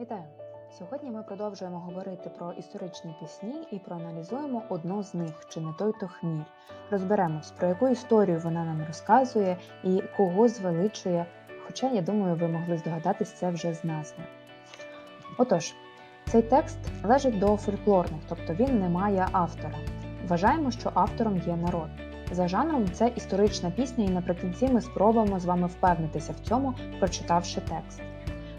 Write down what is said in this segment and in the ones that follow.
Вітаю! Сьогодні ми продовжуємо говорити про історичні пісні і проаналізуємо одну з них, чи не той то хміль. Розберемось, про яку історію вона нам розказує і кого звеличує. Хоча, я думаю, ви могли здогадатись це вже з назви. Отож, цей текст належить до фольклорних, тобто він не має автора. Вважаємо, що автором є народ. За жанром це історична пісня, і наприкінці ми спробуємо з вами впевнитися в цьому, прочитавши текст.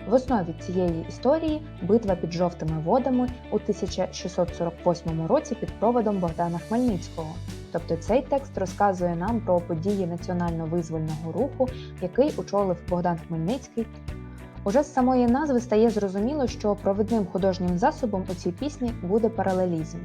В основі цієї історії битва під жовтими водами у 1648 році під проводом Богдана Хмельницького. Тобто цей текст розказує нам про події національно-визвольного руху, який очолив Богдан Хмельницький. Уже з самої назви стає зрозуміло, що провідним художнім засобом у цій пісні буде паралелізм.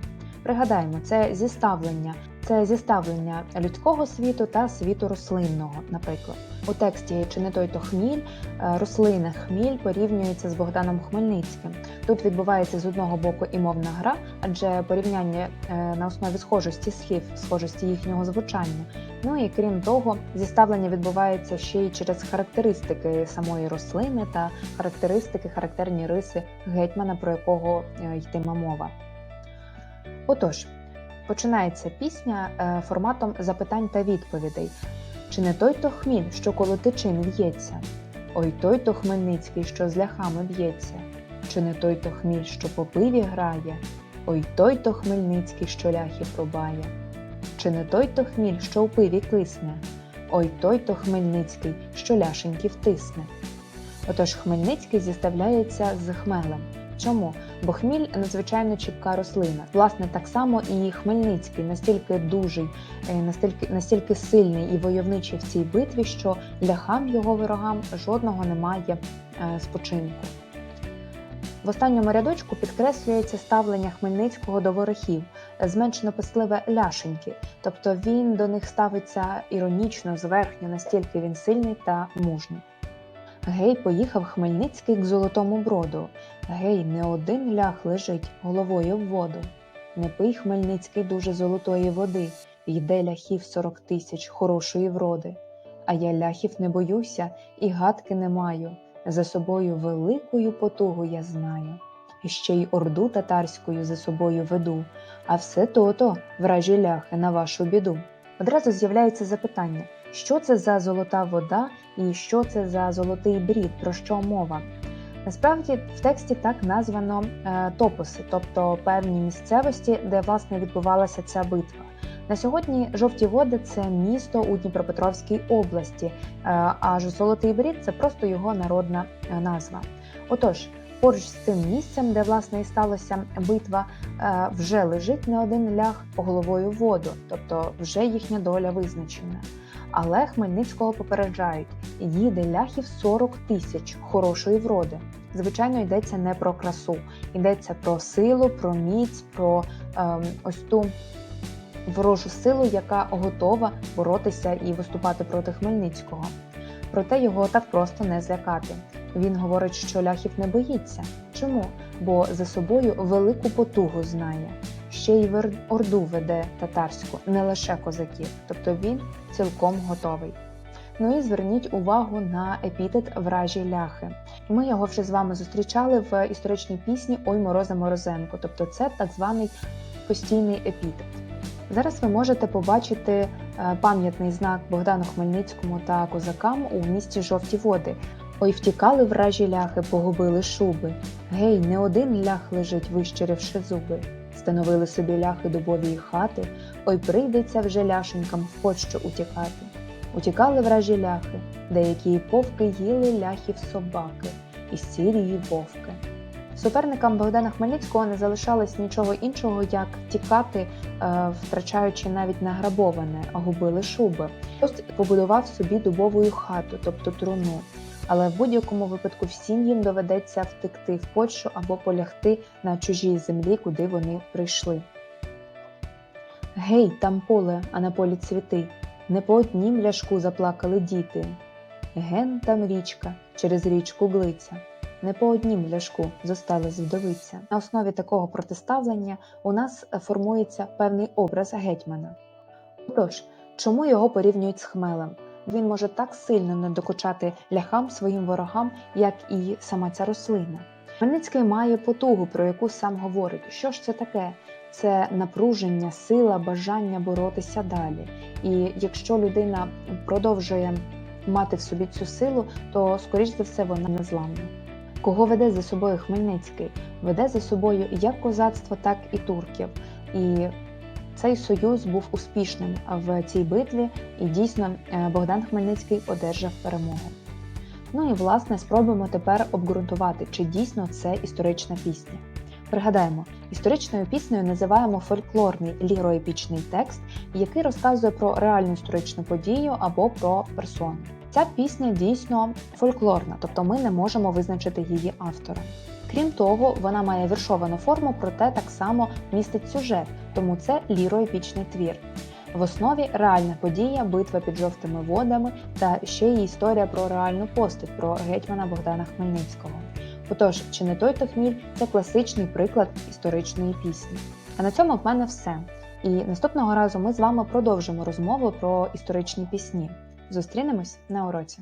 Пригадаємо, це зіставлення, це зіставлення людського світу та світу рослинного, наприклад. У тексті чи не той то хміль, е, рослини хміль порівнюється з Богданом Хмельницьким. Тут відбувається з одного боку і мовна гра, адже порівняння е, на основі схожості слів, схожості їхнього звучання. Ну і крім того, зіставлення відбувається ще й через характеристики самої рослини та характеристики, характерні риси гетьмана, про якого е, йтиме мова. Отож, починається пісня е, форматом запитань та відповідей. Чи не той то хміль, що коло тичин в'ється? Ой той то Хмельницький, що з ляхами б'ється? Чи не той то хміль, що по пиві грає? Ой той то Хмельницький, що ляхи пробає? Чи не той то хміль, що у пиві кисне? Ой той то Хмельницький, що ляшеньки втисне? Отож Хмельницький зіставляється з хмелем. Чому? Бо хміль надзвичайно чіпка рослина. Власне, так само і Хмельницький настільки дужий, е, настільки, настільки сильний і войовничий в цій битві, що ляхам його ворогам жодного немає е, спочинку. В останньому рядочку підкреслюється ставлення Хмельницького до ворогів, зменшено писливе ляшеньки, тобто він до них ставиться іронічно, зверхньо, настільки він сильний та мужній. Гей, поїхав Хмельницький к золотому броду. Гей, не один лях лежить головою в воду. Не пий Хмельницький дуже золотої води, йде ляхів сорок тисяч хорошої вроди. А я ляхів не боюся і гадки не маю. За собою великою потугу я знаю. Ще й орду татарською за собою веду, а все то-то, вражі ляхи, на вашу біду. Одразу з'являється запитання, що це за золота вода і що це за золотий брід, про що мова. Насправді в тексті так названо е, топоси, тобто певні місцевості, де власне відбувалася ця битва. На сьогодні жовті води це місто у Дніпропетровській області, е, аж Золотий Брід це просто його народна е, назва. Отож, поруч з цим місцем, де власне і сталася битва, е, вже лежить не один ляг головою в воду, тобто вже їхня доля визначена. Але Хмельницького попереджають: їде ляхів 40 тисяч хорошої вроди. Звичайно, йдеться не про красу, йдеться про силу, про міць, про ем, ось ту ворожу силу, яка готова боротися і виступати проти Хмельницького. Проте його так просто не злякати. Він говорить, що ляхів не боїться. Чому? Бо за собою велику потугу знає. Ще й орду веде татарську, не лише козаків, тобто він цілком готовий. Ну і зверніть увагу на епітет вражі ляхи. Ми його вже з вами зустрічали в історичній пісні Ой Мороза Морозенко, тобто це так званий постійний епітет. Зараз ви можете побачити е, пам'ятний знак Богдану Хмельницькому та козакам у місті Жовті Води. Ой, втікали вражі ляхи, погубили шуби. Гей, не один лях лежить, вищерівши зуби. Становили собі ляхи дубові хати, ой, прийдеться вже ляшенькам в пощу утікати. Утікали вражі ляхи, деякі повки їли ляхів собаки, і сірі й вовки. Суперникам Богдана Хмельницького не залишалось нічого іншого, як тікати, е, втрачаючи навіть награбоване, а губили шуби. Хтось побудував собі дубову хату, тобто труну. Але в будь-якому випадку всім їм доведеться втекти в Польщу або полягти на чужій землі, куди вони прийшли. Гей, там поле, а на полі цвіти. Не по однім ляшку заплакали діти. Ген там річка, через річку глиця. Не по однім ляшку зосталась вдовиця. На основі такого протиставлення у нас формується певний образ гетьмана. Отож, чому його порівнюють з хмелем? Він може так сильно не докучати ляхам своїм ворогам, як і сама ця рослина. Хмельницький має потугу, про яку сам говорить. Що ж це таке? Це напруження, сила, бажання боротися далі. І якщо людина продовжує мати в собі цю силу, то скоріш за все вона незламна. Кого веде за собою Хмельницький? Веде за собою як козацтво, так і турків. І цей союз був успішним в цій битві, і дійсно е, Богдан Хмельницький одержав перемогу. Ну і власне спробуємо тепер обґрунтувати, чи дійсно це історична пісня. Пригадаємо, історичною піснею називаємо фольклорний ліроепічний текст, який розказує про реальну історичну подію або про персону. Ця пісня дійсно фольклорна, тобто ми не можемо визначити її автора. Крім того, вона має віршовану форму, проте так само містить сюжет, тому це ліроепічний твір. В основі реальна подія, битва під жовтими водами та ще й історія про реальну постать про гетьмана Богдана Хмельницького. Отож, чи не той то хміль це класичний приклад історичної пісні. А на цьому в мене все. І наступного разу ми з вами продовжимо розмову про історичні пісні. Зустрінемось на уроці.